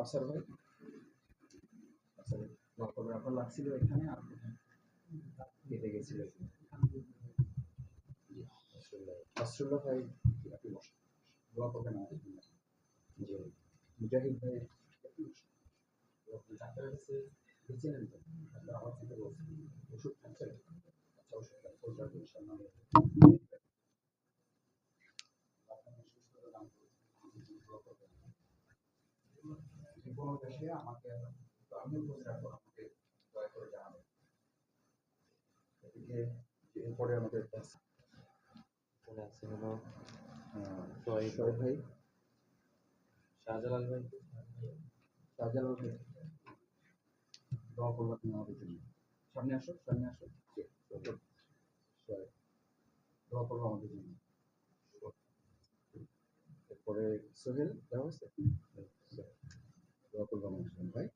কাসার ভাই আপনার লাগছিল এখানে, আর কেটে গেছিল নাসরুল্লাহ ভাই, আপনি বসেন। দোয়া করবেন আমাদের জন্য জি, মুজাহিদ ভাই ডাক্তারের কাছে গেছিলেন তো? ডাক্তার বলছেন ওষুধ খাচ্ছেন আচ্ছা ওষুধ ওষুধ রাখবেন আপনাকে সুস্থতা। দেশে আমাকে আমিও খোঁজ রাখব আমাকে দয়া করে জানাবেন এদিকে এরপরে আমাদের হলো শহীদ শহীদ ভাই। শাহজালাল ভাই। শাহজালাল ভাই। দোয়া করব তুমি আমাদের জন্য। সামনে আসো সামনে আসো। জি, ওঠো। শহীদ, দোয়া করব আমাদের জন্য। এরপরে সোহেল দেওয়া হয়েছে? দোয়া করব আমাদের জন্য ভাই